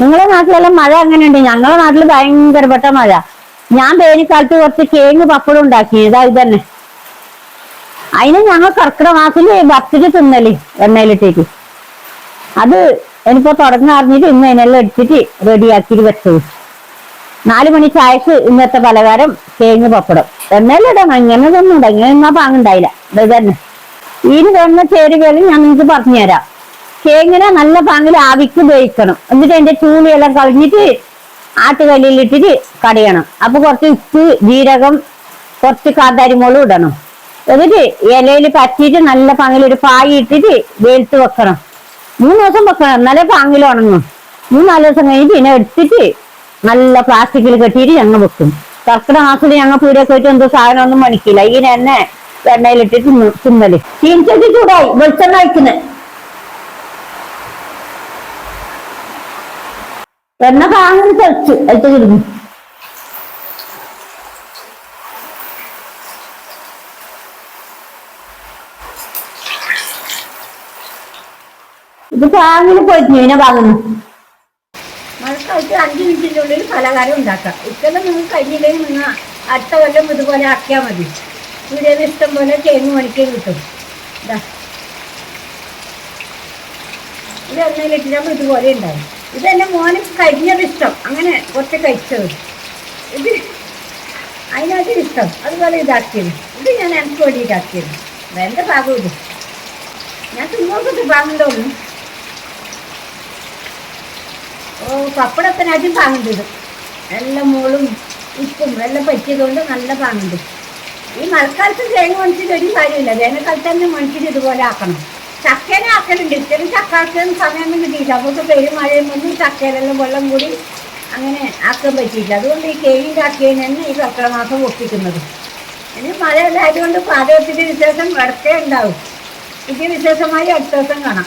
നിങ്ങളെ നാട്ടിലെല്ലാം മഴ അങ്ങനെയുണ്ട് ഞങ്ങളെ നാട്ടിൽ ഭയങ്കരപ്പെട്ട മഴ. ഞാൻ വേനൽക്കാലത്ത് കുറച്ച് കേങ്ങ് പപ്പടം ഉണ്ടാക്കി. ഇതാ ഇതന്നെ. അതിന് ഞങ്ങൾ കർക്കിടക മാസത്തിൽ വറുത്തിട്ട് തിന്നൽ എണ്ണയിലിട്ടേക്ക്. അത് എനിക്കിപ്പോ തുടങ്ങി അറിഞ്ഞിട്ട് ഇന്ന് അതിനെല്ലാം എടുത്തിട്ട് റെഡിയാക്കിയിട്ട് വെച്ചത്. നാല് മണി ചായക്ക് ഇന്നത്തെ പലഹാരം കേങ്ങ് പപ്പടം. എണ്ണയിലിടണം ഇങ്ങനെ തന്നെ ഇങ്ങനെ നിന്നാ പാങ്ങുണ്ടായില്ല ഇത് തന്നെ ഇതിന് വേണ്ട ചേരുവകൾ ഞാൻ നിങ്ങൾക്ക് പറഞ്ഞുതരാം. കേങ്ങിനെ നല്ല പാങ്ങിൽ ആവിക്ക് വേവിക്കണം. എന്നിട്ട് അതിന്റെ ചൂളിയെല്ലാം കളഞ്ഞിട്ട് ആട്ടുകല്ലിലിട്ടിട്ട് കടയണം. അപ്പൊ കുറച്ച് ഉപ്പ് ജീരകം കുറച്ച് കാന്താരിമുളകും ഇടണം. എന്നിട്ട് ഇലയിൽ പറ്റിയിട്ട് നല്ല പാങ്ങിൽ ഒരു പായ ഇട്ടിട്ട് വെയിലത്ത് വെക്കണം. മൂന്ന് ദിവസം വെക്കണം. എന്നാലേ പാങ്ങിൽ ഉണങ്ങും. മൂന്നാൽ ദിവസം കഴിഞ്ഞിട്ട് ഇതിനെ എടുത്തിട്ട് നല്ല പ്ലാസ്റ്റിക്കിൽ കെട്ടിയിട്ട് ഞങ്ങൾ വെക്കും. കർക്കിടക മാസത്തിൽ ഞങ്ങൾ പീടിയൊക്കെ പോയിട്ട് എന്തോ സാധനം ഒന്നും മണിക്കില്ല ഇങ്ങനെ തന്നെ എണ്ണയിലിട്ടിട്ട് തിന്നു- തിന്നൽ. ചീനിച്ചട്ടി ചൂടായി. വെളിച്ചെണ്ണ വയ്ക്കുന്നത് എണ്ണ കാണുന്ന തെളിച്ചു അയച്ചിരുന്നു ഇത് പാങ്ങിന് പോയിട്ട് ഇങ്ങനെ വാങ്ങുന്നു മഴക്കാലത്ത് അഞ്ച് മിനിറ്റിന്റെ ഉള്ളിൽ പലഹാരം ഉണ്ടാക്കാം. ഇക്കൊല്ലം നിങ്ങൾ കഴിഞ്ഞില്ലെങ്കിൽ നിങ്ങൾ അടുത്ത കൊല്ലം ഇതുപോലെ ആക്കിയാൽ മതി. ഇവിടെ ഇഷ്ടം പോലെ തേങ്ങ മണിക്കേ കിട്ടും. ഇതാ ഇത് എണ്ണയിലിട്ടിട്ടാകുമ്പോൾ ഇതുപോലെ ഉണ്ടാവും ഇതെന്നെ മോന് കരിഞ്ഞത് ഇഷ്ടം. അങ്ങനെ കുറച്ച് കഴിച്ചത്. ഇത് അതിനകത്ത് ഇഷ്ടം. അതുപോലെ ഇതാക്കിയത്. ഇത് ഞാൻ എനിക്ക് വേണ്ടിയിട്ടാക്കിയത് എന്റെ ഭാഗം ഇത് ഞാൻ തിന്നോക്കത്ത് ഭാഗമുണ്ടോന്നു? ഓ പപ്പടത്തിനായിട്ടും പാങ്ങുണ്ട് എല്ലാം മോളും ഉപ്പും എല്ലാം പറ്റിയതുകൊണ്ട് നല്ല പാങ്ങുണ്ട് ഈ മഴക്കാലത്ത് തേങ്ങ മണിച്ചിട്ട് ഒരു കാര്യമില്ല വേനൽക്കാലത്ത് തന്നെ മണിച്ചിട്ട് ഇതുപോലെ ആക്കണം. ചക്കേനെ ആക്കലുണ്ട് ഇത്രയും ചക്കാക്കാൻ സമയമൊന്നും കിട്ടിയില്ല അപ്പോൾ പെരും മഴയും വന്ന് ചക്കയിലെല്ലാം വെള്ളം കൂടി അങ്ങനെ ആക്കാൻ പറ്റിയില്ല അതുകൊണ്ട് ഈ കേവിന്റെ ആക്കിയതിന് തന്നെ ഈ കർക്കിടക മാസം ഒപ്പിക്കുന്നത് ഇനി മഴയല്ലായതുകൊണ്ട് പാചകത്തിന്റെ വിശേഷം ഇടക്കേ ഉണ്ടാവും. ഇതിന് വിശേഷമായി അടുത്ത ദിവസം കാണാം.